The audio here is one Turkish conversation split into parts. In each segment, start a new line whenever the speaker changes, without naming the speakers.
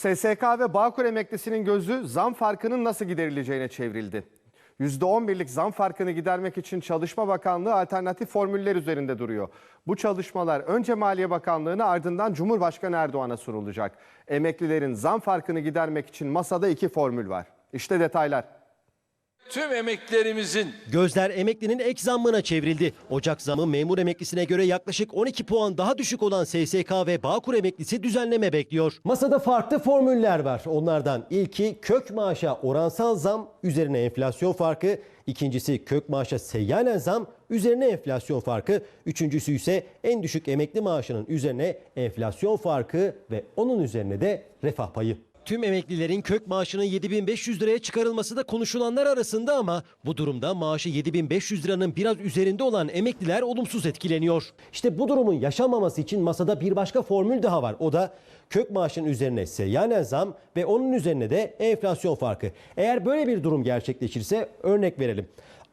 SSK ve Bağkur emeklisinin gözü zam farkının nasıl giderileceğine çevrildi. %11'lik zam farkını gidermek için Çalışma Bakanlığı alternatif formüller üzerinde duruyor. Bu çalışmalar önce Maliye Bakanlığı'na ardından Cumhurbaşkanı Erdoğan'a sunulacak. Emeklilerin zam farkını gidermek için masada iki formül var. İşte detaylar.
Tüm emeklilerimizin
Gözler emeklinin ek zammına çevrildi. Ocak zamı memur emeklisine göre yaklaşık 12 puan daha düşük olan SSK ve Bağkur emeklisi düzenleme bekliyor. Masada farklı formüller var. Onlardan ilki kök maaşa oransal zam üzerine enflasyon farkı, ikincisi kök maaşa seyyanen zam üzerine enflasyon farkı, üçüncüsü ise en düşük emekli maaşının üzerine enflasyon farkı ve onun üzerine de refah payı. Tüm emeklilerin kök maaşının 7500 liraya çıkarılması da konuşulanlar arasında ama bu durumda maaşı 7500 liranın biraz üzerinde olan emekliler olumsuz etkileniyor. İşte bu durumun yaşanmaması için masada bir başka formül daha var. O da kök maaşın üzerine seyyanen zam ve onun üzerine de enflasyon farkı. Eğer böyle bir durum gerçekleşirse örnek verelim.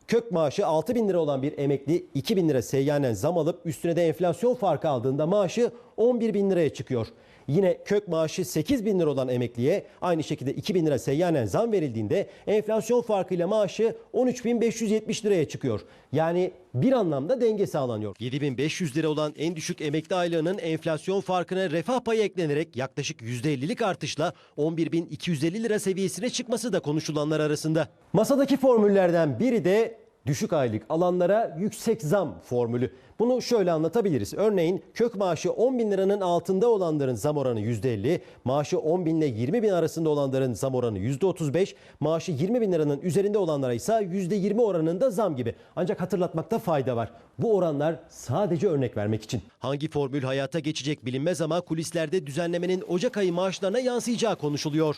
Kök maaşı 6 bin lira olan bir emekli 2 bin lira seyyanen zam alıp üstüne de enflasyon farkı aldığında maaşı 11 bin liraya çıkıyor. Yine kök maaşı 8 bin lira olan emekliye aynı şekilde 2 bin lira seyyanen zam verildiğinde enflasyon farkıyla maaşı 13.570 liraya çıkıyor. Yani bir anlamda denge sağlanıyor. 7500 lira olan en düşük emekli aylığının enflasyon farkına refah payı eklenerek yaklaşık %50'lik artışla 11.250 lira seviyesine çıkması da konuşulanlar arasında. Masadaki formüllerden biri de düşük aylık alanlara yüksek zam formülü. Bunu şöyle anlatabiliriz. Örneğin kök maaşı 10 bin liranın altında olanların zam oranı %50, maaşı 10 bin ile 20 bin arasında olanların zam oranı %35, maaşı 20 bin liranın üzerinde olanlara ise %20 oranında zam gibi. Ancak hatırlatmakta fayda var. Bu oranlar sadece örnek vermek için. Hangi formül hayata geçecek bilinmez ama kulislerde düzenlemenin Ocak ayı maaşlarına yansıyacağı konuşuluyor.